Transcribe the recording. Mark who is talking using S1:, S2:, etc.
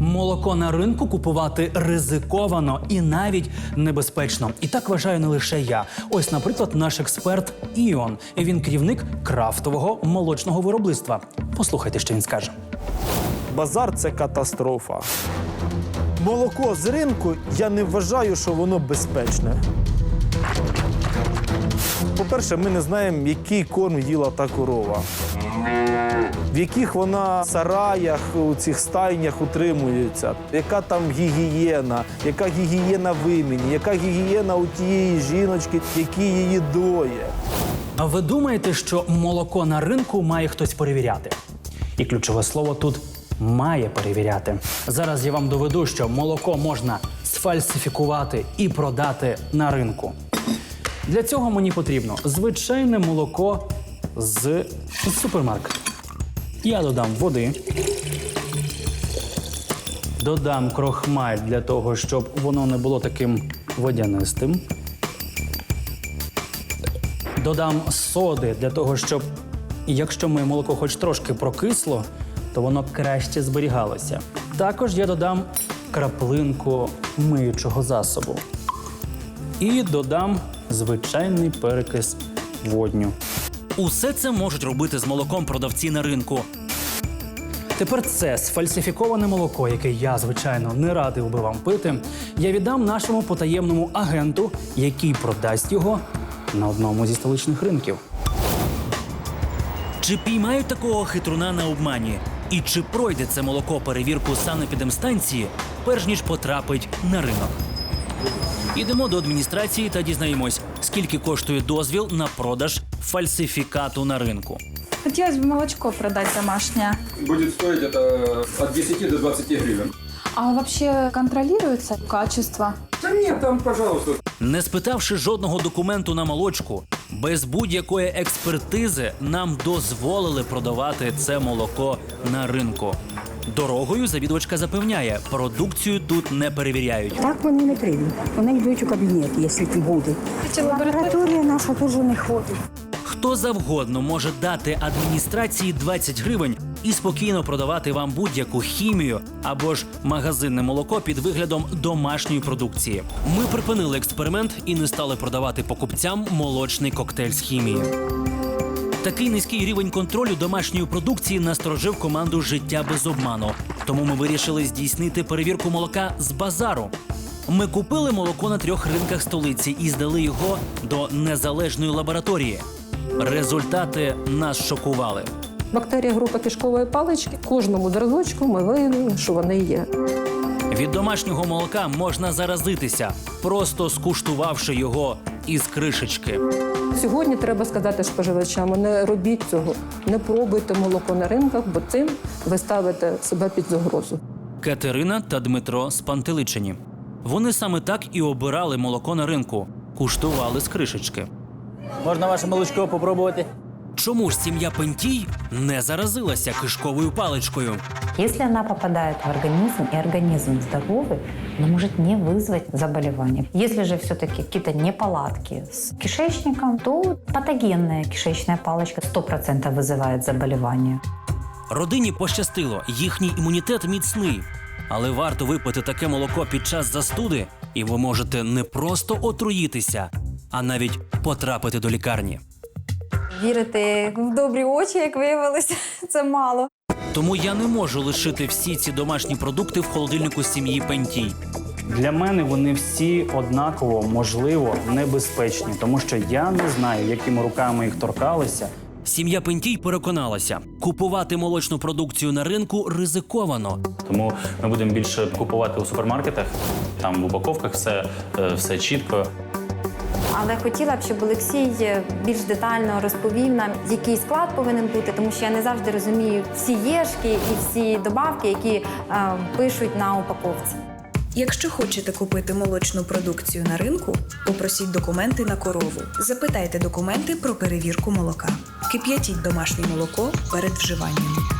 S1: Молоко на ринку купувати ризиковано і навіть небезпечно. І так вважаю не лише я. Ось, наприклад, наш експерт Іон. Він керівник крафтового молочного виробництва. Послухайте, що він скаже.
S2: Базар це катастрофа. Молоко з ринку я не вважаю, що воно безпечне. По-перше, ми не знаємо, який корм їла та корова, в яких вона сараях у цих стайнях утримується, яка там гігієна, яка гігієна в імені, яка гігієна у тієї жіночки, які її доє.
S1: А ви думаєте, що молоко на ринку має хтось перевіряти? І ключове слово тут має перевіряти. Зараз я вам доведу, що молоко можна сфальсифікувати і продати на ринку. Для цього мені потрібно звичайне молоко з супермаркету. Я додам води, додам крохмаль для того, щоб воно не було таким водянистим. Додам соди для того, щоб якщо моє молоко хоч трошки прокисло, то воно краще зберігалося. Також я додам краплинку миючого засобу. І додам звичайний перекис водню. Усе це можуть робити з молоком продавці на ринку. Тепер це сфальсифіковане молоко, яке я, звичайно, не радив би вам пити. Я віддам нашому потаємному агенту, який продасть його на одному зі столичних ринків. Чи піймають такого хитруна на обмані? І чи пройде це молоко перевірку санепідемстанції, перш ніж потрапить на ринок? Ідемо до адміністрації та дізнаємось, скільки коштує дозвіл на продаж фальсифікату на ринку.
S3: Хотелось бы молочко продать домашнее.
S4: Будет стоить это от 10 до 20 гривен.
S3: А вообще контролируется качество?
S4: Да нет, там, пожалуйста.
S1: Не спитавши жодного документу на молочку, без будь-якої експертизи нам дозволили продавати це молоко на ринку. Дорогою завідувачка запевняє, продукцію тут не перевіряють.
S5: Так вони не прийдуть. Вони йдуть у кабінет, якщо буде. Лабораторія наша теж не ходить.
S1: Хто завгодно може дати адміністрації 20 гривень і спокійно продавати вам будь-яку хімію або ж магазинне молоко під виглядом домашньої продукції. Ми припинили експеримент і не стали продавати покупцям молочний коктейль з хімією. Такий низький рівень контролю домашньої продукції насторожив команду життя без обману. Тому ми вирішили здійснити перевірку молока з базару. Ми купили молоко на трьох ринках столиці і здали його до незалежної лабораторії. Результати нас шокували.
S6: Бактерія групи кишкової палички. Кожному зразочку ми виявили, що вони є.
S1: Від домашнього молока можна заразитися, просто скуштувавши його із кришечки.
S6: Сьогодні треба сказати споживачам: не робіть цього, не пробуйте молоко на ринках, бо цим ви ставите себе під загрозу.
S1: Катерина та Дмитро спантеличені. Вони саме так і обирали молоко на ринку, куштували з кришечки.
S7: Можна ваше молочко попробувати?
S1: Чому ж сім'я Пентій не заразилася кишковою паличкою?
S8: Если она попадает в организм, и организм здоровый, она может не вызвать заболевания. Если же все-таки какие-то неполадки с кишечником, то патогенная кишечная палочка 100% вызывает заболевание.
S1: Родині пощастило, їхній імунітет міцний. Але варто випити таке молоко під час застуди, і ви можете не просто отруїтися, а навіть потрапити до лікарні.
S9: Вірити в добрі очі, як виявилося, це мало.
S1: Тому я не можу лишити всі ці домашні продукти в холодильнику сім'ї Пентій. Для мене вони всі однаково, можливо, небезпечні, тому що я не знаю, якими руками їх торкалися. Сім'я Пентій переконалася, купувати молочну продукцію на ринку ризиковано.
S7: Тому ми будемо більше купувати у супермаркетах. Там в упаковках все, е, все чітко.
S9: Але хотіла б, щоб Олексій більш детально розповів нам, який склад повинен бути, тому що я не завжди розумію всі єшки і всі добавки, які е, пишуть на упаковці.
S10: Якщо хочете купити молочну продукцію на ринку, попросіть документи на корову. Запитайте документи про перевірку молока. Кип'ятіть домашнє молоко перед вживанням.